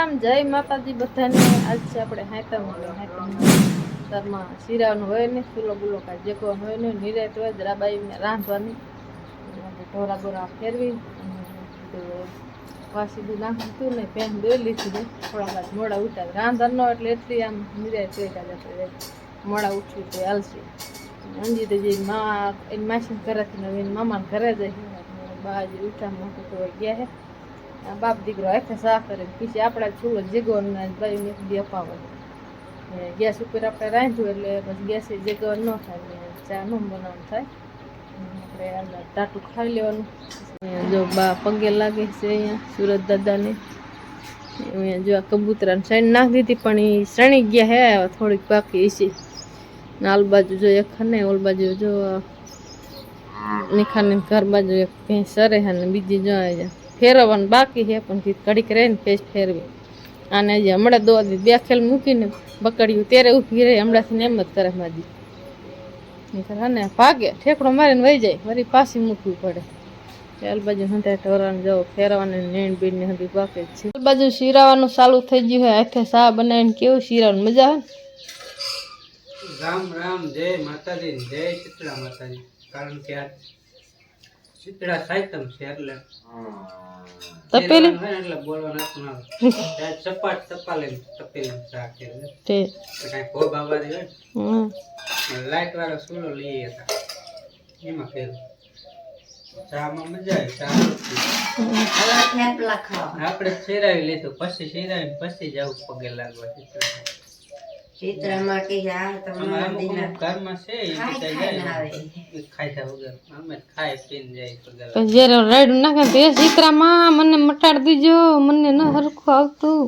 આમ જય માતાજી બધાને. આજ છે આપણે હાતમ એટલે હાતમ તારમાં શીરાનું હોય ને ફૂલો બુલો કાંઈ જેકવાનું હોય ને, નિરાત હોય, દ્રાબાઈને રાંધવાની. ઢોરા બોરા ફેરવી વાસી તો વાસી નાખું હતું ને, પેન દોઈ લીધી છે થોડા બાદ મોડા ઉઠાવે રાંધવાનો એટલે એટલી આમ નિરાત જોઈતા જશે મોડા ઉઠ્યું તો હાલશે. અંજી તો જે મા, એની માસી ઘરેથી નવીન મામાને ઘરે બાજી ઉઠા મોટું તો ગયા હે. બાપ દીકરો આખે સા કરે પછી આપણા ચૂલો જીગવાનું ને બાયું ને બી અપાવે ગેસ ઉપર આપણે રાંધ્યું એટલે પછી ગેસે જીગવાનું ન થાય ચા ન બનાવવાનું થાય. તાટું ટાટું ખાઈ લેવાનું. જો બા પગે લાગે છે અહીંયા સુરત દાદાને. અહીંયા જો આ કબૂતરાને સાઈડ નાખી દીધી પણ એ શણી ગયા હે, થોડીક બાકી છે નાલ બાજુ જો એક ને, ઓલ બાજુ જો નિખાની ઘર બાજુ એક ભેંસ સરે હે ને બીજી જો અહીંયા ફેરવવાનું બાકી છે, પણ જીત ઘડીક રહે ને ભેંસ ફેરવી. આને જે હમણાં દો બે ખેલ મૂકીને બકડ્યું ત્યારે ઊભી રહે, હમણાંથી એમ જ કરે માજી. હા ભાગે, ઠેકડો મારીને વહી જાય વળી પાછી મૂકવી પડે. ચાલ બાજુ હંધે ઢોરાને જાઓ ફેરવાની નીણ બીણ હંધી બાકી છે. ચાલ બાજુ શીરાવાનું ચાલુ થઈ ગયું હોય હાથે સા બનાવીને કેવું શીરાવાનું મજા આવે રામ રામ, જય માતાજી જય ચિત્રા માતાજી. કારણ કે ચિત્રા સાયતમ છે એટલે. તપેલી? એટલે બોલવા નથી ના આવે. ચપાટ તપાલીને તપેલીને શાક છે તે. કઈ ભોગ આવવાની દે હમ. લાઈટ વાળો સૂલો લઈ હતા. એમાં ફેર. ચામાં મજા આવે ચા. આપણે શેરાવી લીધું પછી શેરાવીને પછી જવું પગે લાગવા. ચિત્રા ચિત્રમાં કે તમારા અમુક દિના ઘરમાં છે એ ખાઈ બધા જાય વગર. અમે ખાઈ પીને જાય. પછી જ્યારે રાયડું નાખે ને તો ચિત્રામાં મને મટાડી દીજો મને ન હરખું આવતું.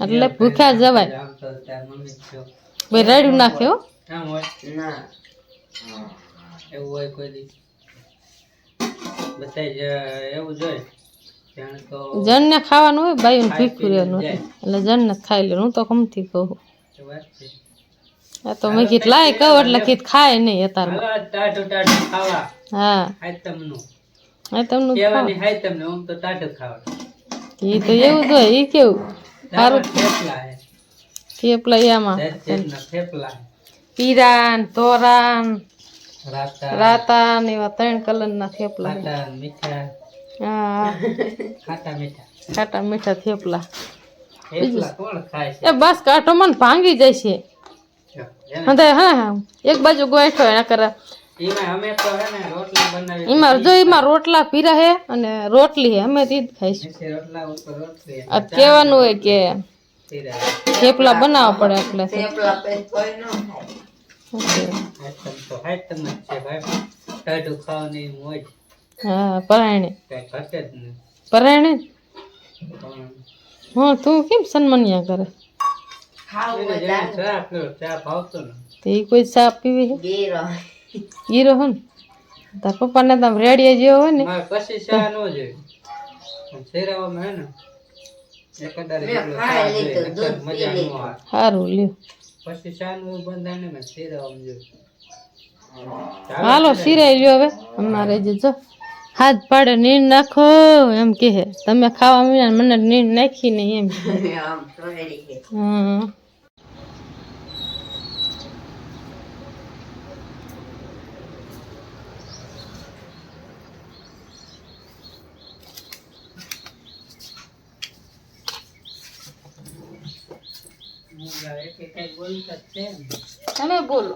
એટલે ભૂખ્યા જવાય. તો. ભાઈ રાયડું નાખ્યો હો. આમ હોય. ના. એવું હોય કોઈ દી. બધાય જ એવું જોઈએ જાણે તો જણને ખાવાનું હોય બાયું ખાઈ ભીખું રહેવાનું એટલે જણને ખાઈ લે. હું તો કમથી કહું. આ તો મેં કીધું લાય કહું એટલે કીધું ખાય નહીં અતાર ટાઢું ટાઢું ખાવા. હા. હાય તમનું. હાય તમનું કહેવાની હાય તમને આમ તો ટાઢું ખાવા એ તો એવું હોય એ કેવું? તારા થેપલા હે. થેપલા એમાં થેપલા પીરાન તોરાન રાતા. રાતા ને એવા ત્રણ કલરના થેપલા ખાટા મીઠા. હા. ખાટા મીઠા. ખાટા મીઠા થેપલા થેપલા. એ બસ કાંટો મને ભાંગી જાય છે. હા હા. એક બાજુ ગોઠો એના કરે. એમાં અમે તો હે ને રોટલી બનાવી એમાં જો એમાં રોટલા પીરા હે અને રોટલી હે અમે તે ખાઈશું નીચે રોટલા ઉપર રોટલી આ કહેવાનું હોય કે થેપલા બનાવવા પડે એટલે. હા પરાયણે. પરાયણે. હા તું કેમ સન્માનિયા કરે? તે કોઈ ચા પીવી ગીરો ને? તાર પપ્પાને તમે રેડિયા જેવો હોય ને. પછી ચા જોઈએ. શેરાવામાં હે સારું લ્યો. પછી ચા નું બંધાને ને શેરાવામાં જોઈએ. હાલો સિરાઈ લ્યો હવે. અમારે જે જો હાથ પાડે નીણ નાખો એમ કહે. તમે ખાવા મીના મને નીણ નાખી નહીં એમ આમ સોયડી છે હમ. મૂંગા એકે કઈ બોલતા જ છે ને તમે બોલો.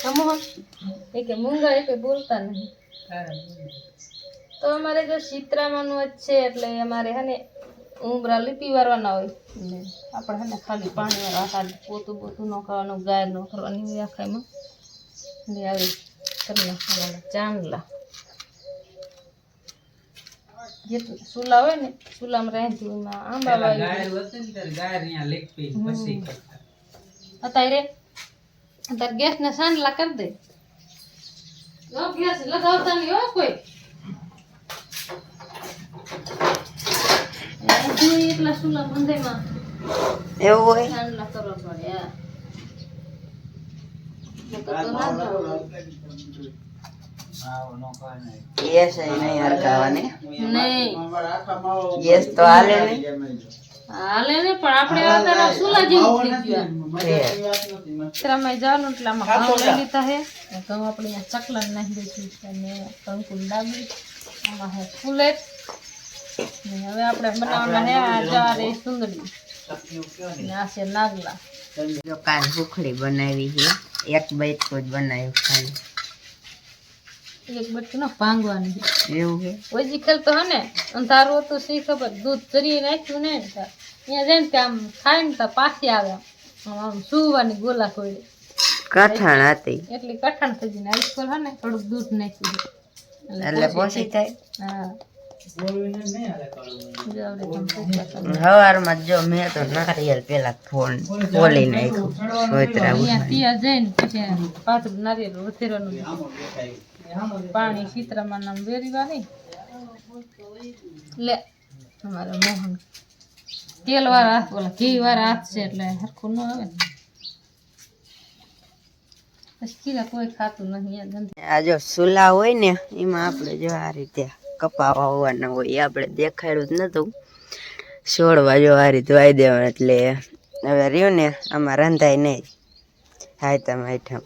સમૂહ. એ કે મૂંગા એ કે બોલતા નહીં. તારા બોલ. તો અમારે જો શીતરામાનું જ છે એટલે અમારે હે ને ઉમરા લીપી વારવાના હોય. આપણે હે ને ખાલી પાણી વાળા ખાલી પોતું પોતું ન કરવાનું ગાય ન કરવાની આખામાં ને આવી કરી નાખવાના ચાંદલા. જેટલું સુલા હોય ને સુલામાં રહેતી આંબા કરતા અત્યારે અત્યારે ગેસ ને સાંડલા કરી દે. જો ગેસ લગાવતા નહીં હો કોઈ એટલા સુલા બંધેમાં એવું હોય? સાંડલા કરવા પડે જવાય. ગેસ નહીં હરગાવાની નહીં. ગેસ તો હાલે નહીં. હાલે ને પણ આપણે અત્યારે સુલા જેવું થઈ જવાનું એટલે આમાં ઘઉં લઈ લીધા હે. ઘઉં આપણે અહીંયા ચકલન નાખી અને કંકુલ ડાબી આમાં હે ફૂલેટ ને હવે આપણે બનાવવાના હે આ એ સુંદરી. આ છે નાગલા. કાલ ભૂખડી બનાવી છે એક બૈઠકો જ બનાવ્યું ખાલી. એક છે એવું છે? તો હે ને અંધારું હતું શી ખબર? દૂધ ચરી નાખ્યું ને તો જઈને આમ ખાય ને પાછી આવે. આમ સુવાની ગોલા કોઈ કઠણ હતી. એટલી કઠણ થઈ ગઈ આઈસ્કોલ હે થોડુંક દૂધ નાખ્યું. એટલે પોસી થાય. હા. સવારમાં જો મેં તો નારિયેલ પેલા ફોન ફોલી નાખ્યું. ત્યાં જઈને પછી નારિયેલ ઉથેરવાનું પાણી ચિત્રમાં નામ વેરીવાની લે, અમારા મોહન. તેલ વાળા હાથ બોલા ઘી વાળા હાથ છે એટલે હરખું ન આવે ને. નહીં આ જો સુલા હોય ને, એમાં આપણે જો આ રીતે કપાવા હોવાના હોય આપણે દેખાડ્યું જ નતું. છોડવા જો આ રીતે વાઈ દેવાનું એટલે હવે રહ્યું ને, આમાં રંધાય નહીં. હાયતમ હાયઠમ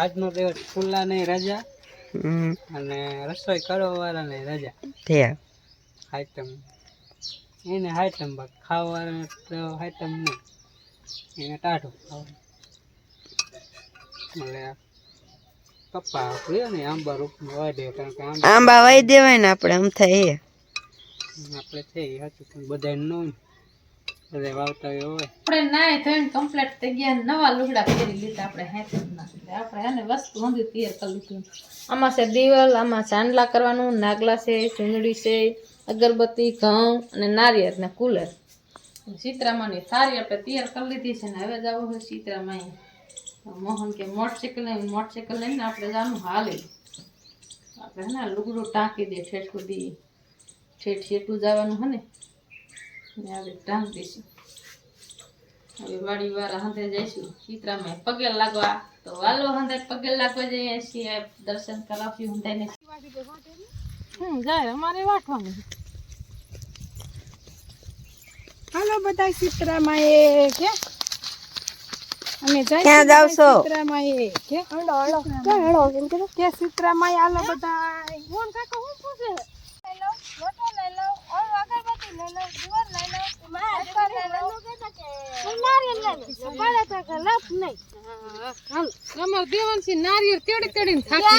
આજનો દિવસ ખુલ્લા નહીં રજા અને રસોઈ કરવા વાળા નહીં રજા. થયા. આઈટમ એને આઈટમ બાદ ખાવાના તો આઈટમ નહીં. એને ટાઢું ખાવાનું. એટલે પપ્પા આપણે ને આંબા રૂપમાં વાય દે કારણ કે આંબા વાઈ દેવાય ને આપણે આમ થાય આપણે થઈ પણ બધા ન અગરબત્તી, ઘઉં અને નારિયેળ ને કુલર. સીતરામાની થાળી આપણે તૈયાર કરી લીધી છે ને હવે જવું છે સીતરામાં મોહન કે મોટરસાઇકલ લઈને મોટરસાઇકલ લઈને આપણે જવાનું હાલે. આપણે હે લુગડું ટાંકી દે ઠેઠ સુધી. ઠેઠ છેટું જવાનું હે ને ને આપણે ટાંકી દઈશું હવે વાડી વાળા હંધે જઈશું. ચિત્રામાં પગે લાગવા. તો વાલો હંધે પગે લાગવા જઈએ છીએ. દર્શન કરાવશું હંધે ને. હમ જાય અમારે વાટવાનું. હાલો બધા ચિત્રામાં એ કે? અમે જાય ક્યાં જાવ છો ચિત્રામાં એ કે? હળો હળો કે હળો કેમ કે કે ચિત્રામાં એ હાલો બધા. ફોન કાકો હું પૂછે લઈ લો લોટો લઈ લો ઓર અગરબત્તી લઈ લો દીવર લઈ લો મારા લઈ લો નારિયેલ લઈ લો સવારે તો ગલત નહીં હાલ અમાર નારિયેળ તેડી તેડીને થાકી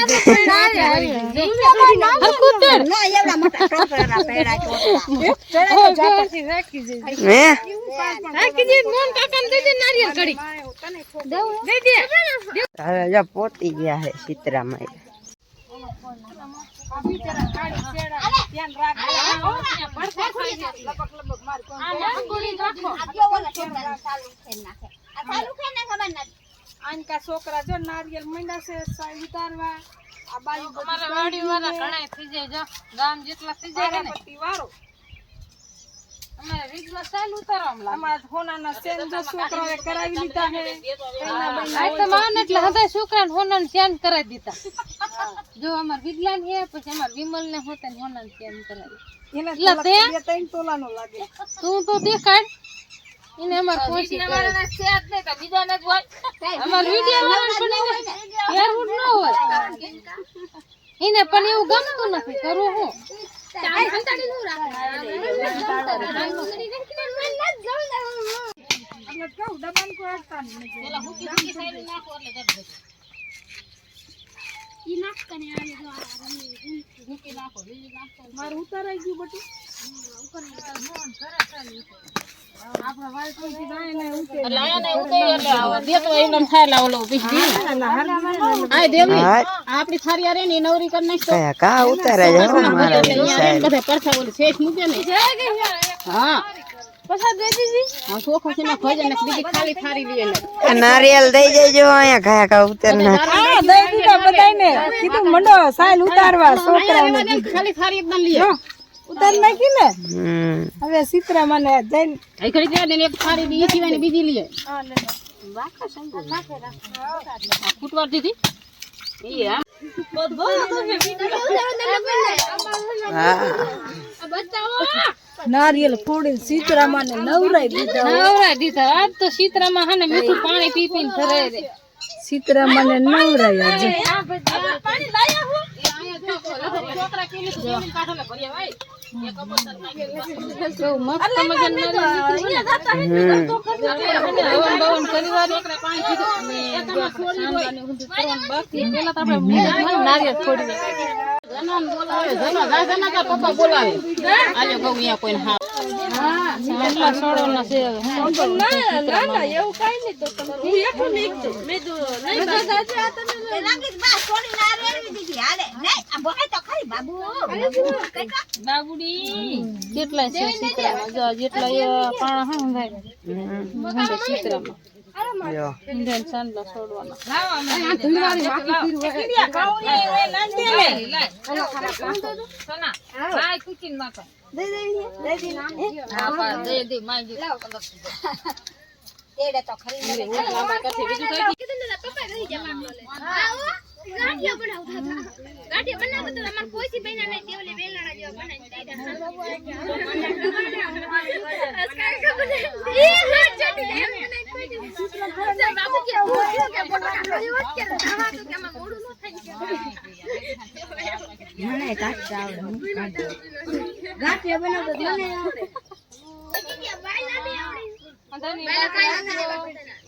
પોતી ગયા હે ચિત્રામાં આનકા છોકરા જો નારિયેલ મંડા છે ઉતારવા આ બાજુ અમારા વાડી વાળા ઘણા થઈ જાય. જો ગામ જેટલા થઈ જાય ને વાળો. અમારે ચાલ હોનાના સેન કરાવી એના તો દીધા. જો અમાર વિજલાન હે પછી અમાર વિમલ ને હોતે ને હોનાને ચેન કરાવી. એને એટલે તે બે ત્રણ તોલાનો લાગે. તું તો દેખાડ. એને અમાર કોશી અમાર વિડિયો વાળા પણ એને ન હોય. એને પણ એવું ગમતું નથી કરવું હું? મારું ઉતારાઈ ગયું બધું. આપડી થારી આરે ની નવરી કરી નાખ કા ઉતારે છે હો મારા સાહેબ બધા પરસા ઓલી શેઠ મૂકે ને. હા. પછા દે દીધી હા ચોખો છે ને ખોજે ને બીજી ખાલી થારી લઈએ ને. આ નારિયેલ દઈ જજો અહીંયા કયા કા ઉતાર ના દઈ દીધા બધાયને. કીધું મંડો સાયલ ઉતારવા છોકરાઓને ખાલી થારી એકદમ લઈએ ઉતાર નાખી ને? હવે સીતરા મને જઈને આ ઘડી દે ને એક થારી દી સિવાય બીજી લઈએ ફૂટવાર દીધી હા. નારિયેલ ફોડીને સીતરામાને નવરાઈ દીધા નવરા દીધા. આજ તો સીતરામાં હા ને મીઠું પાણી પી પીને ધરાય રે. સીતરામાને નવરાઈ આજે. પાણી મસ્ત મજાનું બોલાવે આજે હોય. અહીંયા કોઈ બવન કરીવારી જેટલા જો આપણે સાંજવાની ઊંધી કરવાનું બાકી. પહેલા તો આપણે મુહૂર્તમાં નારિયેળ ફોડી નાખીએ. ચાંદલા સોડવાના છે હવે. ના ના એવું કઈ નહીં દેવલે તમે જેવા બનાવી નીકળું મેં તો નહીં જેટલા છે શીતળામાં. જો જેટલા એવા પાણા હે ઊંધાય. હમ. ઊંધા શીતળામાં. જો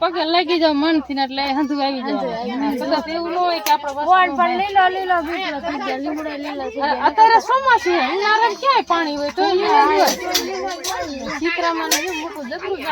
પગે લાગી જાવ મનથી ને એટલે હંધુ આવી જાય એવું ન હોય કે લીલો લીલો અત્યારે ચોમાસું છે ઉનાળા ક્યાંય પાણી હોય? તો લીલું હોય. જબરું